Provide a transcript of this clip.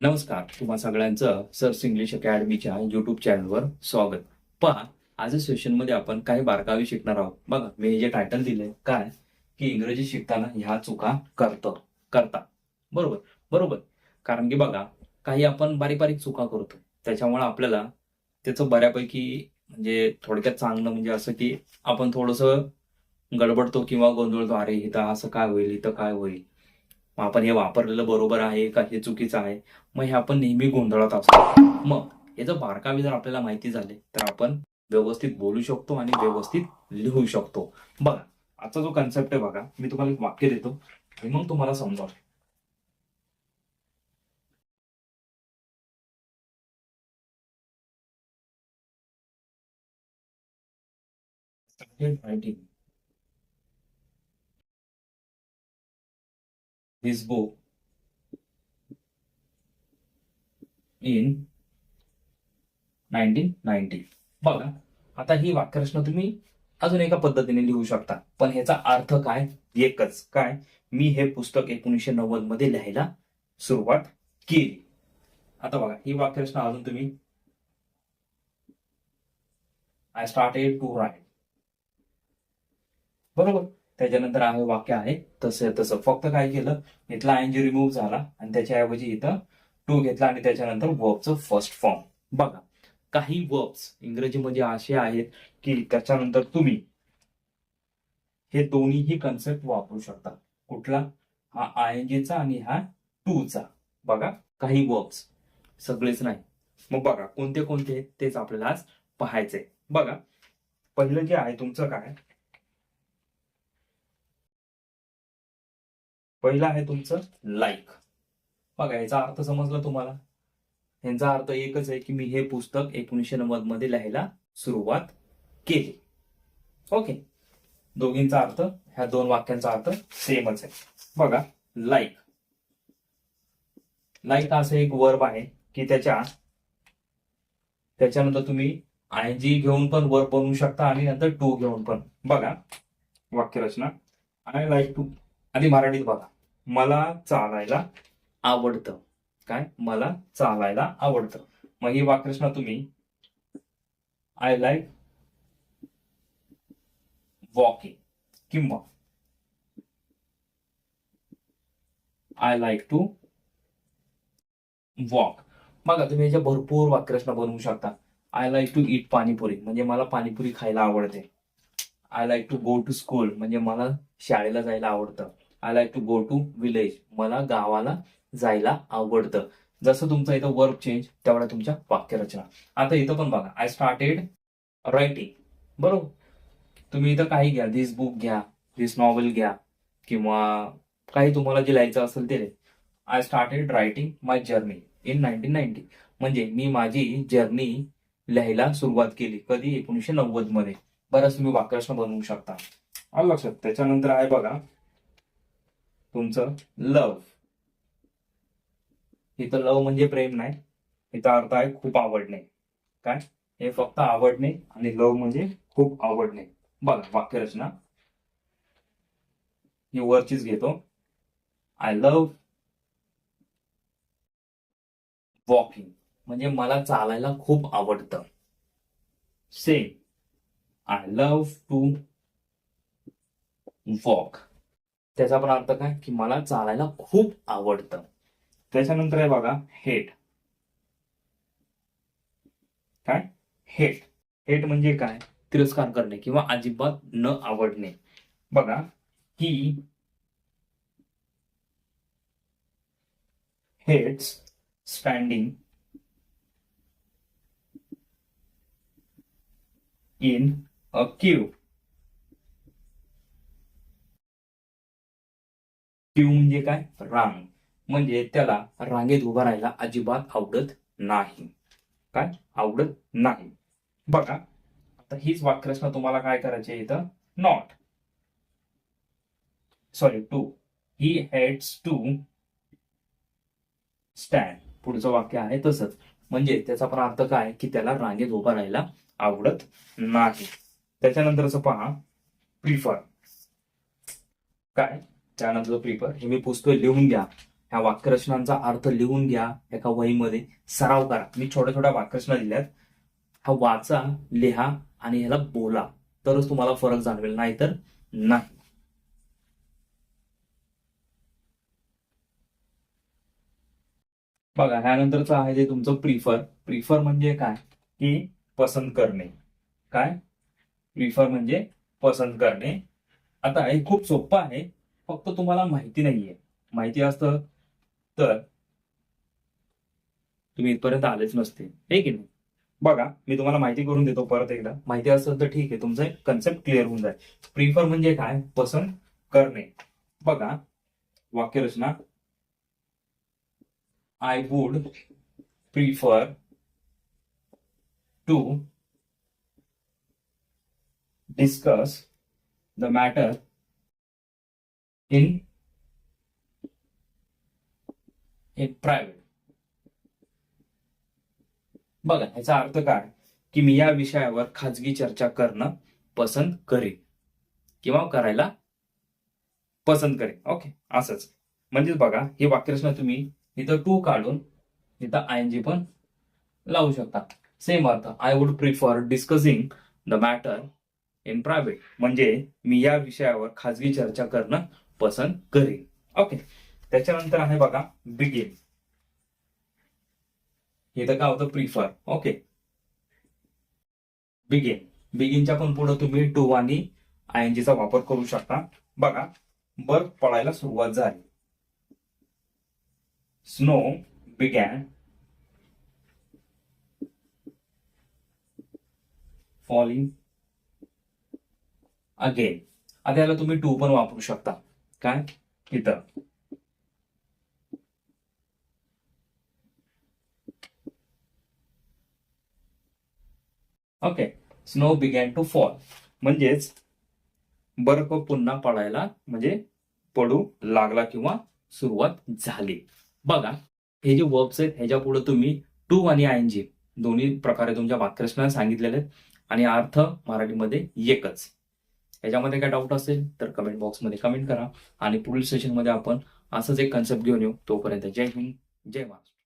नमस्कार तुम्हा सगळ्यांचं सर्स इंग्लिश अकॅडमीच्या युट्यूब चॅनलवर स्वागत. पहा आजच्या सेशनमध्ये आपण काही बारकावे शिकणार आहोत. बघा मी हे जे टायटल दिलंय काय? की इंग्रजी शिकताना ह्या चुका करतो करता. बरोबर? बरोबर. कारण की बघा काही आपण बारीक बारीक चुका करतो. त्याच्यामुळे आपल्याला त्याचं बऱ्यापैकी म्हणजे थोडक्यात चांगलं म्हणजे असं की आपण थोडंसं गडबडतो किंवा गोंधळतो अरे इथं असं काय होईल इथं काय होईल? मग आपण हे वापरलेलं बरोबर आहे का? हे चुकीचं आहे? मग हे आपण नेहमी गोंधळात असतो. मग हे जर बारकावे जर आपल्याला माहिती झाले तर आपण व्यवस्थित बोलू शकतो आणि व्यवस्थित लिहू शकतो. बघा आजचा जो कन्सेप्ट आहे बघा मी तुम्हाला एक वाक्य देतो आणि मग तुम्हाला समजावं. रायटिंग this book in 1990 बघा आता ही वाक्यरचना तुम्ही अजून एका पद्धतीने लिहू शकता. पण ह्याचा अर्थ काय? एकच. काय? मी हे पुस्तक एकोणीसशे नव्वदमध्ये लिहायला सुरुवात केली. आता बघा ही वाक्यरचना अजून तुम्ही आय स्टार्टेड टू राईट बरोबर? त्याच्यानंतर आहे वाक्य आहे तसं तसं. फक्त काय केलं इथला आयनजी रिमूव्ह झाला आणि त्याच्याऐवजी इथं टू घेतला आणि त्याच्यानंतर वर्बचं फर्स्ट फॉर्म बघा काही वर्ब्स इंग्रजीमध्ये असे आहेत की त्याच्यानंतर तुम्ही हे दोन्हीही कन्सेप्ट वापरू शकता. कुठला? हा आयएनजीचा आणि हा टूचा बघा काही वर्ब्स सगळेच नाही. मग बघा कोणते कोणते? आहेत तेच आपल्याला आज पाहायचंय. बघा पहिलं जे आहे तुमचं काय? पहिलं आहे तुमचं लाईक बघा याचा अर्थ समजला तुम्हाला? यांचा अर्थ एकच आहे की मी हे पुस्तक एकोणीसशे नव्वदमध्ये लिहायला सुरुवात केली. ओके दोघींचा अर्थ ह्या दोन वाक्यांचा अर्थ सेमच आहे. बघा लाईक लाईक असं एक वर्ब आहे की त्याच्या त्याच्यानंतर तुम्ही आय जी घेऊन पण वर्ब बनवू शकता आणि नंतर टू घेऊन पण. बघा वाक्यरचना. आय लाईक टू आणि मराठीत बघा. मला चालायला आवडतं. काय? मला चालायला आवडतं. मग ही वाक्यरचना तुम्ही आय लाईक वॉकिंग किंवा आय लाईक टू वॉक बघा तुम्ही याच्या भरपूर वाक्यरचना बनवू शकता. I like to eat panipuri. म्हणजे मला पाणीपुरी खायला आवडते. I like to go to school म्हणजे मला शाळेला जायला आवडतं. I like to go to village मला गावाला जायला आवडतं. जसं तुमचं इथं वर्क चेंज तेवढ्या तुमच्या वाक्यरचना. आता इथं पण बघा आय स्टार्टेड रायटिंग बरोबर? तुम्ही इथं काही घ्या. दिस बुक घ्या दिस नॉव्हल घ्या किंवा काही तुम्हाला जे लिहायचं असेल ते I started writing my journey in nineteen ninety म्हणजे मी माझी जर्नी लिहायला सुरुवात केली. कधी? एकोणीसशे नव्वदमध्ये बरंच तुम्ही वाक्यरचना बनवू शकता. आलं लक्षात? त्याच्यानंतर आहे बघा तुमचं लव इथं लव म्हणजे प्रेम नाही. इथं अर्थ आहे खूप आवडणे. काय? हे फक्त आवडणे आणि लव म्हणजे खूप आवडणे. बघा वाक्यरचना. ही वरचीच घेतो. आय लव वॉकिंग म्हणजे मला चालायला खूप आवडतं. Same I love to walk त्याचा पण अर्थ काय? की मला चालायला खूप आवडतं. त्याच्यानंतर आहे बघा हेट काय? हेट हेट म्हणजे काय? तिरस्कार करणे किंवा अजिबात न आवडणे. बघा he hates standing in a queue queue म्हणजे काय? रांग. म्हणजे त्याला रांगेत उभा राहायला अजिबात आवडत नाही. काय? आवडत नाही. बघा आता हीच वाक्यरचना तुम्हाला काय करायची आहे इथं? Not sorry to he hates to stand पुढचं वाक्य आहे तसंच. म्हणजे त्याचा पण अर्थ काय? की त्याला रांगेत उभा राहायला आवडत नाही. त्याच्यानंतरच पहा. प्रिफर काय? त्यानंतर प्रिफर हे मी पुस्तक लिहून घ्या. ह्या वाक्यरचनांचा अर्थ लिहून घ्या एका वहीमध्ये. सराव करा. मी छोट्या छोट्या वाक्यरचना दिल्यात. हा वाचा लिहा आणि ह्याला बोला. तरच तुम्हाला फरक जाणवेल. नाहीतर नाही. बघा ह्यानंतरचं आहे ते तुमचं प्रिफर प्रिफर म्हणजे काय? की पसंत करणे. काय? प्रिफर म्हणजे पसंत करणे. आता हे खूप सोपं आहे. फक्त तुम्हाला माहिती नाहीये. माहिती असतं तर तुम्ही इथपर्यंत आलेच नसते. हे की नाही? बघा मी तुम्हाला माहिती करून देतो परत एकदा. माहिती असेल तर ठीक आहे तुमचं कन्सेप्ट क्लिअर होऊन जाईल. प्रिफर म्हणजे काय? पसंत करणे. बघा वाक्यरचना. I would prefer to discuss the matter in in private बघा ह्याचा अर्थ काय? की मी या विषयावर खाजगी चर्चा करणं पसंत करेन. किंवा करायला पसंत करेन. ओके असंच. म्हणजेच बघा हे वाक्यरचना तुम्ही इथं टू काढून इथं आय एन जी पण लावू शकता. सेम अर्थ I would prefer discussing the matter in private म्हणजे मी या विषयावर खाजगी चर्चा करणं पसंत करेल ओके त्याच्यानंतर आहे बघा बिगिन इथं काय होतं? प्रिफर ओके बिगिन बिगिनच्या पण पुढे तुम्ही टू आणि आय एन वापर करू शकता. बघा बर्फ पडायला सुरुवात झाली. स्नो बिगॅन फॉलिंग अगेन आता याला तुम्ही टू पण वापरू शकता. काय? इथं. Okay snow began to fall म्हणजेच बर्फ पुन्हा पडायला म्हणजे पडू लागला किंवा सुरुवात झाली. बघा हे जे वर्ब्स आहेत ह्याच्या पुढे तुम्ही टू आणि आय एन जी दोन्ही प्रकारे तुमच्या वाक्यरचना सांगितलेले आहेत. आणि अर्थ मराठीमध्ये एकच. याच्यामध्ये काय डाऊट असेल तर कमेंट बॉक्समध्ये कमेंट करा. आणि पुढील सेशनमध्ये आपण असंच एक कन्सेप्ट घेऊन येऊ. तोपर्यंत जय हिंद जय महाराष्ट्र.